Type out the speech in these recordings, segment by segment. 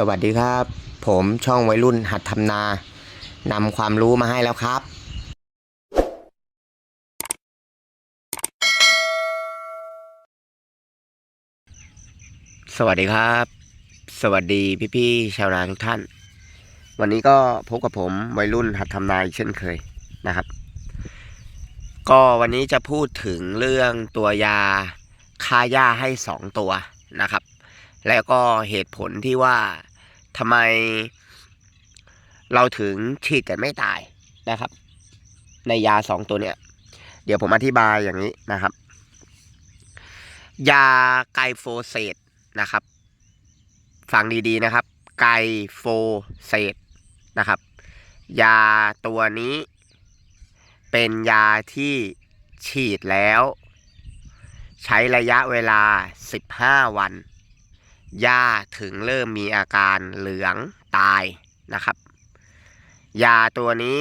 สวัสดีครับ ผมช่องวัยรุ่นหัดทำนานำความรู้มาให้แล้วครับ สวัสดีครับ สวัสดีพี่ๆชาวนาทุกท่าน วันนี้ก็พบกับผมวัยรุ่นหัดทำนาอีกเช่นเคยนะครับ ก็วันนี้จะพูดถึงเรื่องตัวยาฆ่าหญ้าให้สองตัวนะครับ แล้วก็เหตุผลที่ว่าทำไมเราถึงฉีดกันไม่ตายนะครับ ในยาสองตัวเนี้ย เดี๋ยวผมอธิบายอย่างนี้นะครับ ยาไกโฟเซตนะครับ ฟังดีๆนะครับ ไกโฟเซตนะครับ ยาตัวนี้ เป็นยาที่ฉีดแล้ว ใช้ระยะเวลา 15 วัน หญ้าถึงเริ่มมีอาการเหลืองตายนะครับยาตัวนี้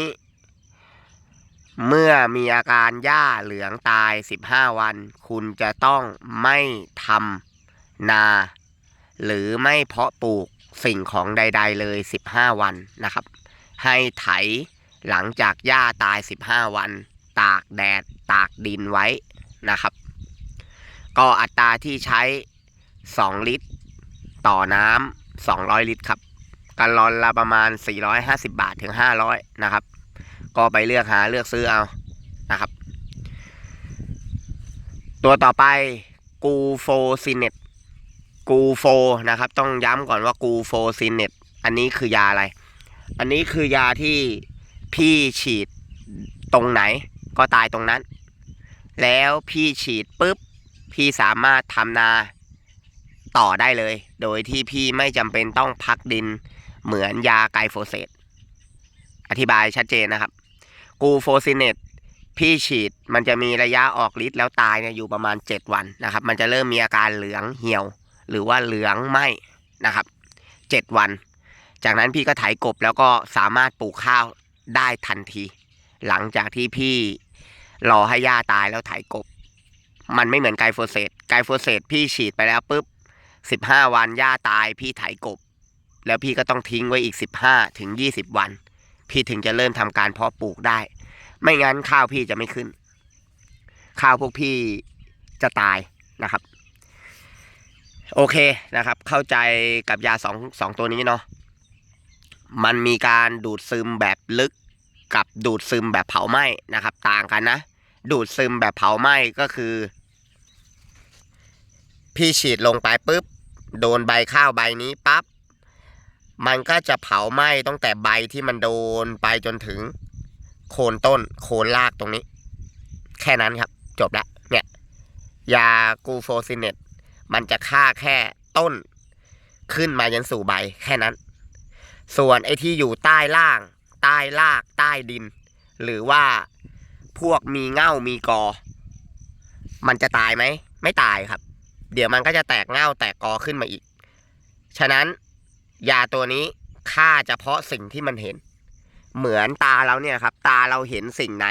เมื่อมีอาการหญ้าเหลืองตาย 15 วัน คุณจะต้องไม่ทำนา หรือไม่เพาะปลูกสิ่งของใด ๆ เลย 15 วันนะครับ ให้ไถหลังจากหญ้าตาย 15 วัน ตากแดดตากดินไว้นะครับ ก็อัตราที่ใช้ 2 ลิตร ต่อน้ำ200ลิตรครับกันลอนละประมาณ 450 บาทถึง 500 นะครับ ก็ไปเลือกหาเลือกซื้อเอานะครับ ตัวต่อไปกูโฟซินเนตกูโฟนะครับ ต้องย้ำก่อนว่ากูโฟซินเนตอันนี้คือยาอะไร อันนี้คือยาที่พี่ฉีดตรงไหนก็ตายตรงนั้น แล้วพี่ฉีดปุ๊บ พี่สามารถทำนาต่อได้เลยโดยที่พี่ไม่จำเป็นต้องพักดินเหมือนยาไกลโฟเซตอธิบายชัดเจนนะครับ กูโฟซินเนตพี่ฉีดมันจะมีระยะออกฤทธิ์แล้วตายเนี่ยอยู่ประมาณ 7 วันนะครับ มันจะเริ่มมีอาการเหลืองเหี่ยว หรือว่าเหลืองไหมนะครับ 7 วัน จากนั้นพี่ก็ไถกบแล้วก็สามารถปลูกข้าวได้ทันที หลังจากที่พี่รอให้หญ้าตายแล้วไถกบ มันไม่เหมือนไกลโฟเซตไกลโฟเซตพี่ฉีดไปแล้วปุ๊บ สิบห้าวันหญ้าตายพี่ไถกบ แล้วพี่ก็ต้องทิ้งไว้อีกสิบห้าถึงยี่สิบวัน พี่ถึงจะเริ่มทำการเพาะปลูกได้ ไม่งั้นข้าวพี่จะไม่ขึ้น ข้าวพวกพี่จะตายนะครับ โอเคนะครับ เข้าใจกับยาสองสองตัวนี้เนาะมันมีการดูดซึมแบบลึกกับดูดซึมแบบเผาไหม้นะครับ ต่างกันนะ ดูดซึมแบบเผาไหม้ก็คือ พี่ฉีดลงไปปุ๊บ โดนใบข้าวใบนี้ปั๊บมันก็จะเผาไหม้ตั้งแต่ใบที่มันโดนไปจนถึง โคนต้น โคนรากตรงนี้ แค่นั้นครับ จบละเนี่ยยากูโฟซินเนตมันจะฆ่าแค่ต้น ขึ้นมายันสู่ใบแค่นั้น ส่วนไอ้ที่อยู่ใต้ล่าง ใต้รากใต้ดิน หรือว่าพวกมีเง่ามีกอ มันจะตายไหม ไม่ตายครับ เดี๋ยวมันก็จะแตกเง่าแตกกอขึ้นมาอีก ฉะนั้นยาตัวนี้ฆ่าเฉพาะสิ่งที่มันเห็น เหมือนตาเราเนี่ยครับ ตาเราเห็นสิ่งไหน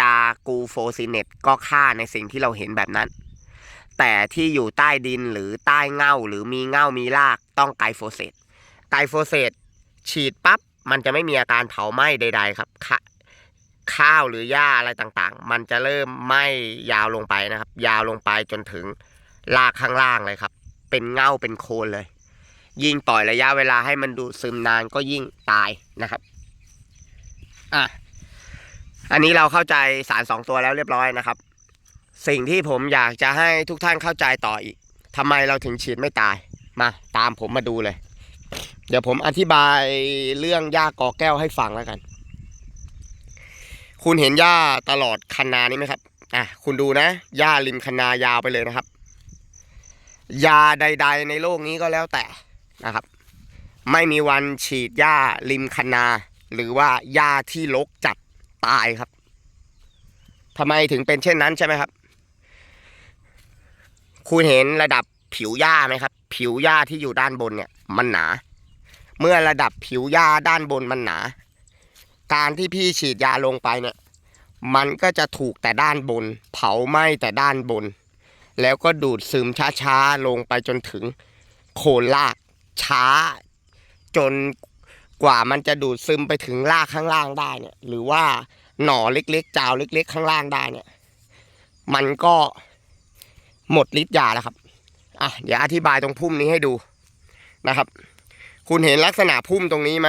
ยากูโฟซินเนตก็ฆ่าในสิ่งที่เราเห็นแบบนั้น แต่ที่อยู่ใต้ดินหรือใต้เง่าหรือมีเง่ามีรากต้องไกโฟเซตไกโฟเซตฉีดปั๊บมันจะไม่มีอาการเผาไหม้ใด ๆ ครับข้าวหรือหญ้าอะไรต่างๆ มันจะเริ่มไหม้ยาวลงไปนะครับ ยาวลงไปจนถึง ลากข้างล่างเลยครับ เป็นเง่าเป็นโคนเลย ยิ่งปล่อยระยะเวลาให้มันดูซึมนานก็ยิ่งตายนะครับ อะ อันนี้เราเข้าใจสารสองตัวแล้วเรียบร้อยนะครับ สิ่งที่ผมอยากจะให้ทุกท่านเข้าใจต่ออีกทำไมเราถึงฉีดไม่ตาย มาตามผมมาดูเลย เดี๋ยวผมอธิบายเรื่องหญ้ากอแก้วให้ฟังแล้วกัน คุณเห็นหญ้าตลอดคันนานี้ไหมครับ อะ คุณดูนะ หญ้าริมคันนายาวไปเลยนะครับ ยาใด ๆ ในโลกนี้ก็แล้วแต่นะครับ ไม่มีวันฉีดหญ้าริมคันนา หรือว่าหญ้าที่รกจัดตายครับทำไมถึงเป็นเช่นนั้นใช่ไหมครับ คุณเห็นระดับผิวหญ้าไหมครับ ผิวหญ้าที่อยู่ด้านบนเนี่ยมันหนา เมื่อระดับผิวหญ้าด้านบนมันหนา การที่พี่ฉีดยาลงไปเนี่ย มันก็จะถูกแต่ด้านบน เผาไหม้แต่ด้านบน แล้วก็ดูดซึมช้าๆ ลงไปจนถึงโคนรากช้า จนกว่ามันจะดูดซึมไปถึงรากข้างล่างได้เนี่ย หรือว่าหน่อเล็กๆจาวเล็ก ๆ ข้างล่างได้เนี่ย มันก็หมดฤทธิ์ยาแล้วครับอะเดี๋ยวอธิบายตรงพุ่มนี้ให้ดูนะครับ คุณเห็นลักษณะพุ่มตรงนี้ไหม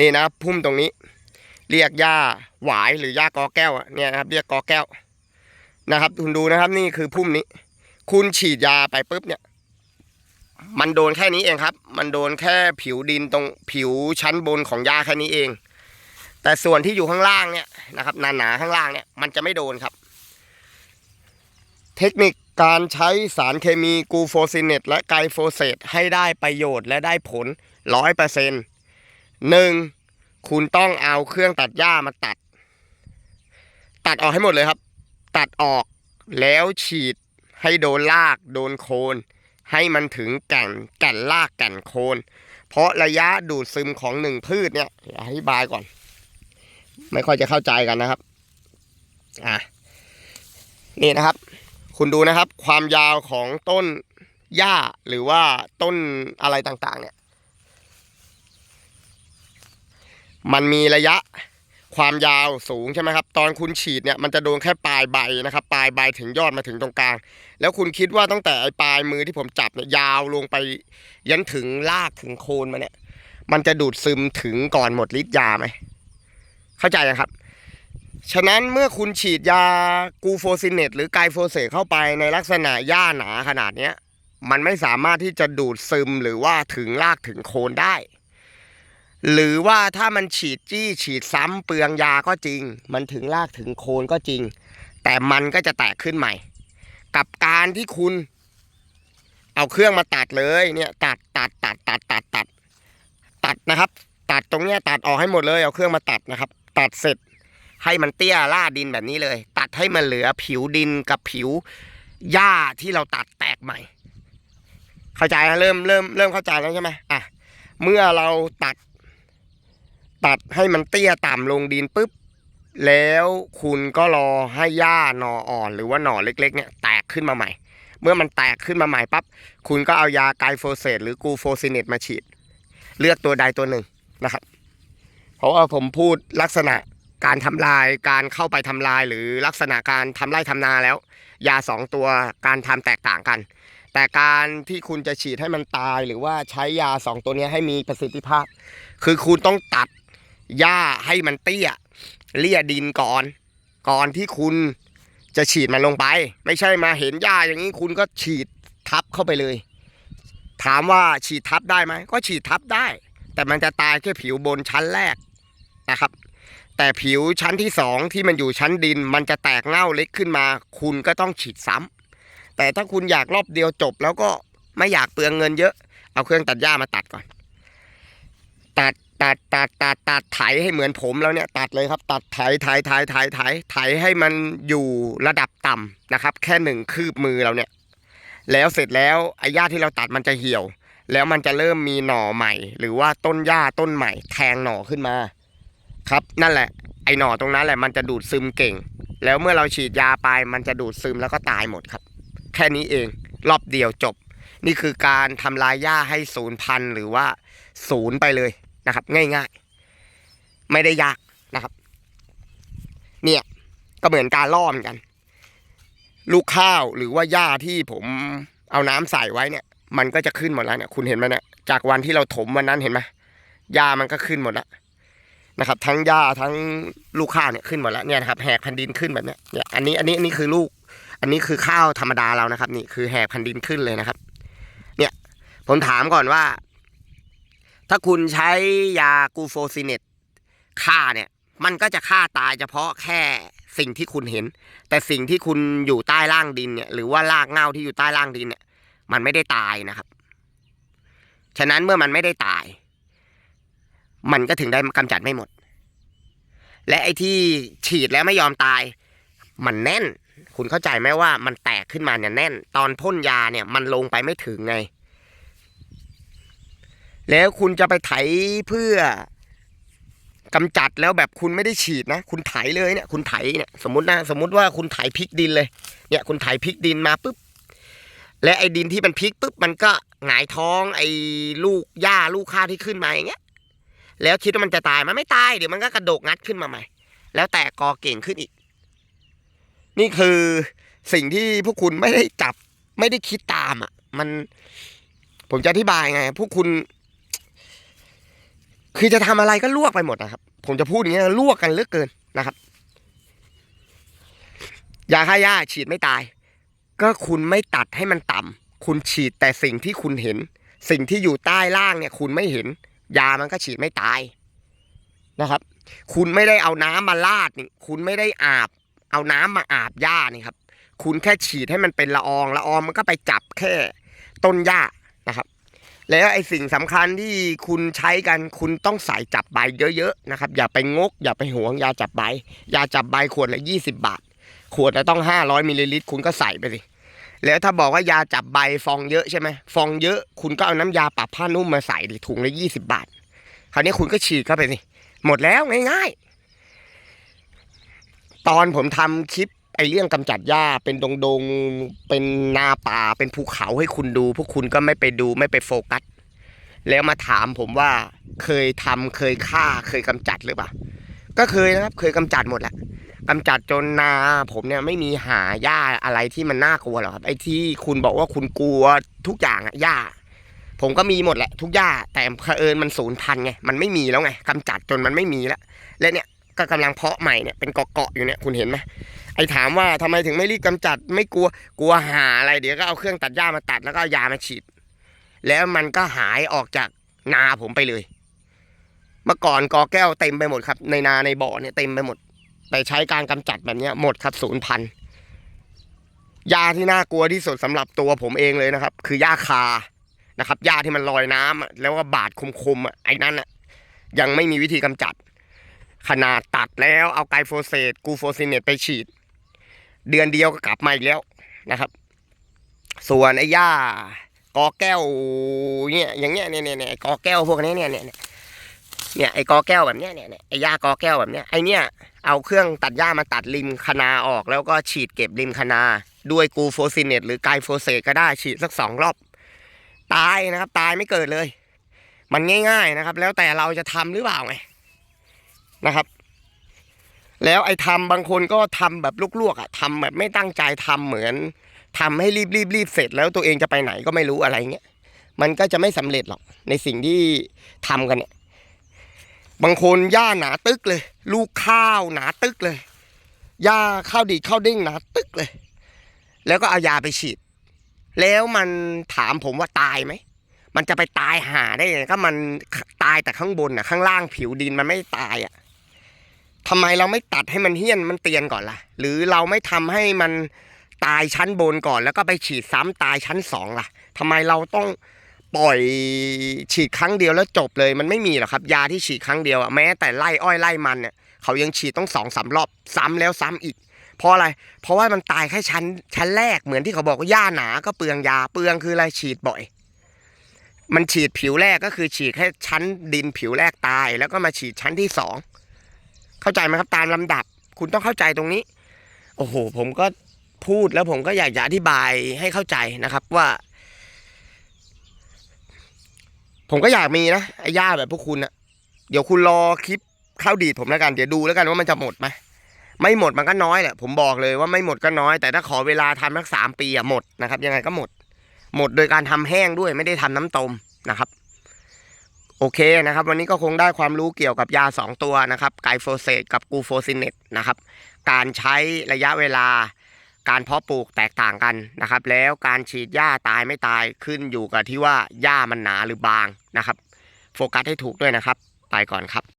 นี่นะพุ่มตรงนี้ เรียกหญ้าหวายหรือหญ้ากอแก้วเนี่ยนะครับ เรียกกอแก้ว นะครับคุณดูนะครับนี่คือพุ่มนี้ คุณฉีดยาไปปุ๊บเนี่ย มันโดนแค่นี้เองครับ มันโดนแค่ผิวดินตรงผิวชั้นบนของหญ้าแค่นี้เอง แต่ส่วนที่อยู่ข้างล่างเนี่ยนะครับหนาๆข้างล่างเนี่ยมันจะไม่โดนครับ เทคนิคการใช้สารเคมีกูโฟซินเนตและไกลโฟเซตให้ได้ประโยชน์และได้ผลร้อยเปอร์เซ็นต์หนึ่งคุณต้องเอาเครื่องตัดหญ้ามาตัด ตัดออกให้หมดเลยครับ ตัดออกแล้วฉีดให้โดนรากโดนโคน ให้มันถึงแก่นแก่นรากแก่นโคน เพราะระยะดูดซึมของหนึ่งพืชเนี่ยอธิบายก่อน ไม่ค่อยจะเข้าใจกันนะครับอะนี่นะครับ คุณดูนะครับ ความยาวของต้นหญ้าหรือว่าต้นอะไรต่างๆ เนี่ย มันมีระยะ ความยาวสูงใช่ไหมครับ ตอนคุณฉีดเนี่ยมันจะโดนแค่ปลายใบนะครับ ปลายใบถึงยอดมาถึงตรงกลาง แล้วคุณคิดว่าตั้งแต่ไอ้ปลายมือที่ผมจับเนี่ยยาวลงไปยันถึงรากถึงโคนมาเนี่ย มันจะดูดซึมถึงก่อนหมดฤทธิ์ยาไหมเข้าใจนะครับ ฉะนั้นเมื่อคุณฉีดยากูโฟซินเนตหรือไกโฟเซตเข้าไปในลักษณะหญ้าหนาขนาดเนี้ยมันไม่สามารถที่จะดูดซึมหรือว่าถึงรากถึงโคนได้ หรือว่าถ้ามันฉีดจี้ฉีดซ้ำเปลืองยาก็จริง มันถึงรากถึงโคนก็จริง แต่มันก็จะแตกขึ้นใหม่ กับการที่คุณ เอาเครื่องมาตัดเลยเนี่ยตัดตัดตัดตัดตัดตัดตัดนะครับ ตัดตรงเนี้ยตัดออกให้หมดเลยเอาเครื่องมาตัดนะครับ ตัดเสร็จให้มันเตี้ยล่าดินแบบนี้เลย ตัดให้มันเหลือผิวดินกับผิวหญ้าที่เราตัดแตกใหม่ เข้าใจนะเริ่มเริ่มเริ่มเข้าใจแล้วใช่ไหมอะเมื่อเราตัด ตัดให้มันเตี้ยต่ำลงดินปุ๊บ แล้วคุณก็รอให้หญ้าหนออ่อนหรือว่าหน่อเล็ก ๆ เนี่ยแตกขึ้นมาใหม่ เมื่อมันแตกขึ้นมาใหม่ปั๊บคุณก็เอายาไกลโฟเซตหรือกูโฟซินเนตมาฉีด เลือกตัวใดตัวหนึ่งนะครับ เพราะว่าผมพูดลักษณะการทำลายการเข้าไปทำลายหรือลักษณะการทำไร่ทำนาแล้ว ยาสองตัวการทำแตกต่างกัน แต่การที่คุณจะฉีดให้มันตายหรือว่าใช้ยาสองตัวนี้ให้มีประสิทธิภาพ คือคุณต้องตัด หญ้าให้มันเตี้ยเลี่ยดินก่อน ก่อนที่คุณจะฉีดมันลงไป ไม่ใช่มาเห็นหญ้าอย่างนี้คุณก็ฉีดทับเข้าไปเลย ถามว่าฉีดทับได้ไหมก็ฉีดทับได้ แต่มันจะตายแค่ผิวบนชั้นแรกนะครับ แต่ผิวชั้นที่สองที่มันอยู่ชั้นดิน มันจะแตกเง่าเล็กขึ้นมา คุณก็ต้องฉีดซ้ำแต่ถ้าคุณอยากรอบเดียวจบ แล้วก็ไม่อยากเปลืองเงินเยอะ เอาเครื่องตัดหญ้ามาตัดก่อน ตัด ตัดตัดตัดตัดไถให้เหมือนผมแล้วเนี่ยตัดเลยครับ ตัดไถไถไถไถไถไถให้มันอยู่ระดับต่ำนะครับ แค่หนึ่งคืบมือเราเนี่ย แล้วเสร็จแล้วไอ้หญ้าที่เราตัดมันจะเหี่ยว แล้วมันจะเริ่มมีหน่อใหม่ หรือว่าต้นหญ้าต้นใหม่ แทงหน่อขึ้นมา ครับนั่นแหละ ไอ้หน่อตรงนั้นแหละมันจะดูดซึมเก่ง แล้วเมื่อเราฉีดยาไปมันจะดูดซึมแล้วก็ตายหมดครับ แค่นี้เองรอบเดียวจบ นี่คือการทำลายหญ้าให้ศูนย์พันหรือว่าศูนย์ไปเลย นะครับ ง่ายๆ ไม่ได้ยากนะครับ เนี่ยก็เหมือนการล่อเหมอนกัน ลูกข้าวหรือว่าหญ้าที่ผมเอาน้ำใส่ไว้เนี่ย มันก็จะขึ้นหมดแล้วเนี่ย คุณเห็นไหมเนี่ยจากวันที่เราถมวันนั้นเห็นไหมหญ้ามันก็ขึ้นหมดแล้วนะครับ ทั้งหญ้าทั้งลูกข้าวเนี่ยขึ้นหมดแล้วเนี่ยนะครับแหกแผ่นดินขึ้นแบบเนี้ยเนี่ยอันนี้อันนี้อันนี้คือลูก อันนี้คือข้าวธรรมดาเรานะครับ นี่คือแหกแผ่นดินขึ้นเลยนะครับ เนี่ยผมถามก่อนว่า ถ้าคุณใช้ยากูโฟซิเนตฆ่าเนี่ย มันก็จะฆ่าตายเฉพาะแค่สิ่งที่คุณเห็น แต่สิ่งที่คุณอยู่ใต้ล่างดินเนี่ย หรือว่ารากเหง้าที่อยู่ใต้ล่างดินเนี่ย มันไม่ได้ตายนะครับ ฉะนั้นเมื่อมันไม่ได้ตาย มันก็ถึงได้กำจัดไม่หมด และไอ้ที่ฉีดแล้วไม่ยอมตาย มันแน่น คุณเข้าใจไหมว่ามันแตกขึ้นมาเนี่ยแน่น ตอนพ่นยาเนี่ย มันลงไปไม่ถึงไง แล้วคุณจะไปไถเพื่อกำจัดแล้วแบบคุณไม่ได้ฉีดนะ คุณไถเลยเนี่ย คุณไถเนี่ยสมมตินะสมมติว่าคุณไถพริกดินเลย เนี่ย คุณไถพริกดินมาปุ๊บและไอ้ดินที่มันพลิกปุ๊บมันก็หงายท้องไอ้ลูกหญ้าลูกข้าวที่ขึ้นมาอย่างเงี้ย แล้วคิดว่ามันจะตายมันไม่ตายเดี๋ยวมันก็กระโดกงัดขึ้นมาใหม่ แล้วแต่กอเก่งขึ้นอีก นี่คือสิ่งที่พวกคุณไม่ได้จับ ไม่ได้คิดตามอะ มัน ผมจะอธิบายไง พวกคุณ คือจะทำอะไรก็ลวกไปหมดนะครับ ผมจะพูดอย่างเงี้ยลวกกันเหลือเกินนะครับยาฆ่าหญ้าฉีดไม่ตาย ก็คุณไม่ตัดให้มันต่ำคุณฉีดแต่สิ่งที่คุณเห็น สิ่งที่อยู่ใต้ล่างเนี่ย คุณไม่เห็น ยามันก็ฉีดไม่ตายนะครับ คุณไม่ได้เอาน้ำมาลาดนี่ คุณไม่ได้อาบ เอาน้ำมาอาบหญ้านี่ครับ คุณแค่ฉีดให้มันเป็นละอองละอองมันก็ไปจับแค่ ต้นหญ้า แล้วไอ้สิ่งสำคัญที่คุณใช้กันคุณต้องใส่จับใบเยอะๆนะครับ อย่าไปงก อย่าไปหวงยาจับใบยาจับใบขวดละยี่สิบบาท ขวดละต้องห้าร้อยมิลลิลิตรคุณก็ใส่ไปสิแล้วถ้าบอกว่ายาจับใบฟองเยอะใช่ไหมฟองเยอะ คุณก็เอาน้ำยาปรับผ้านุ่มมาใส่ดิถุงละยี่สิบบาท คราวนี้คุณก็ฉีดเข้าไปสิหมดแล้วง่ายๆ ตอนผมทำคลิป ไอเรื่องกำจัดหญ้าเป็นดงดงๆเป็นนาป่าเป็นภูเขาให้คุณดู พวกคุณก็ไม่ไปดูไม่ไปโฟกัส แล้วมาถามผมว่าเคยทำเคยฆ่าเคยกำจัดหรือเปล่า ก็เคยนะครับ เคยกำจัดหมดแหละกำจัดจนนาผมเนี่ยไม่มีหาหญ้าอะไรที่มันน่ากลัวหรอกครับไอ้ที่คุณบอกว่าคุณกลัวทุกอย่างอะหญ้า ผมก็มีหมดแหละ ทุกหญ้าแต่เผอิญมันสูญพันธุ์ไงมันไม่มีแล้วไงกำจัดจนมันไม่มีแล้วและเนี่ยก็กำลังเพาะใหม่เนี่ยเป็นเกาะๆอยู่เนี่ยคุณเห็นไหม ไอ้ถามว่าทำไมถึงไม่รีบกำจัด ไม่กลัวกลัวหาอะไรเดี๋ยวก็เอาเครื่องตัดหญ้ามาตัดแล้วก็ายามาฉีด แล้วมันก็หายออกจากนาผมไปเลย เมื่อก่อนกอแก้วเต็มไปหมดครับ ในนาในบ่อเนี่ยเต็มไปหมด แต่ใช้การกำจัดแบบเนี้ยหมดครับศูนย์พันยาที่น่ากลัวที่สุดสำหรับตัวผมเองเลยนะครับ คือยาคานะครับยาที่มันลอยน้ำอะแล้วก็บาดคมๆอะไอ้นั่นอะยังไม่มีวิธีกำจัดขนาดตัดแล้วเอาไกลโฟเซตกูโฟซิเนตไปฉีด เดือนเดียวก็กลับมาอีกแล้วนะครับ ส่วนไอ้หญ้ากอแก้วเนี่ยอย่างเงี้ยเนี่ยเนี่ยกอแก้วพวกนี้เนี่ยเนี่ยเนี่ยเนี่ยไอ้กอแก้วแบบเนี้ยเนี่ยเนี่ยไอ้หญ้ากอแก้วแบบเนี้ยไอ้เนี่ยเอาเครื่องตัดหญ้ามาตัดริมคนาออก แล้วก็ฉีดเก็บริมคนา ด้วยกูโฟซินเนตหรือไกโฟเซตก็ได้ฉีดสักสองรอบ ตายนะครับ ตายไม่เกิดเลย มันง่าย ๆนะครับ แล้วแต่เราจะทำหรือเปล่าไงนะครับ แล้วไอ้ทำบางคนก็ทำแบบลวกๆอะทำแบบไม่ตั้งใจทำเหมือนทำให้รีบรีบรีบเสร็จแล้วตัวเองจะไปไหนก็ไม่รู้อะไรเงี้ยมันก็จะไม่สำเร็จหรอกในสิ่งที่ทำกันเนี่ยบางคนหญ้าหนาตึกเลย ลูกข้าวหนาตึกเลยหญ้าข้าวดีข้าวเด้งหนาตึกเลย แล้วก็เอายาไปฉีด แล้วมันถามผมว่าตายไหมมันจะไปตายหาได้ยังไงก็มันตายแต่ข้างบนอะข้างล่างผิวดินมันไม่ตายอะ ทำไมเราไม่ตัดให้มันเหี้ยนมันเตียนก่อนล่ะ หรือเราไม่ทำให้มันตายชั้นบนก่อน แล้วก็ไปฉีดซ้ำตายชั้นสองล่ะทำไมเราต้องปล่อยฉีดครั้งเดียวแล้วจบเลยมันไม่มีหรอกครับ ยาที่ฉีดครั้งเดียวอะแม้แต่ไล่อ้อยไล่มันเนี่ยเขายังฉีดต้องสองสามรอบซ้ำแล้วซ้ำอีก เพราะอะไร เพราะว่ามันตายแค่ชั้นชั้นแรกเหมือนที่เขาบอกว่าหญ้าหนาก็เปลืองยาเปลืองคืออะไรฉีดบ่อย มันฉีดผิวแรกก็คือฉีดแค่ชั้นดินผิวแรกตาย แล้วก็มาฉีดชั้นที่สอง เข้าใจไหมครับตามลำดับ คุณต้องเข้าใจตรงนี้ โอ้โห ผมก็พูดแล้วผมก็อยากจะอธิบายให้เข้าใจนะครับว่า ผมก็อยากมีนะไอ้หญ้าแบบพวกคุณอะเดี๋ยวคุณรอคลิปข้าวดีดผมแล้วกัน เดี๋ยวดูแล้วกันว่ามันจะหมดไหมไม่หมดมันก็น้อยแหละผมบอกเลยว่าไม่หมดก็น้อย แต่ถ้าขอเวลาทำสักสามปีอะหมดนะครับ ยังไงก็หมด หมดโดยการทำแห้งด้วยไม่ได้ทำน้ำต้มนะครับ โอเคนะครับ วันนี้ก็คงได้ความรู้เกี่ยวกับยา 2 ตัวนะครับไกโฟเซตกับกูโฟซินเนตนะครับการใช้ระยะเวลา การเพาะปลูกแตกต่างกันนะครับ แล้วการฉีดหญ้าตายไม่ตายขึ้นอยู่กับที่ว่าหญ้ามันหนาหรือบางนะครับ โฟกัสให้ถูกด้วยนะครับ ไปก่อนครับ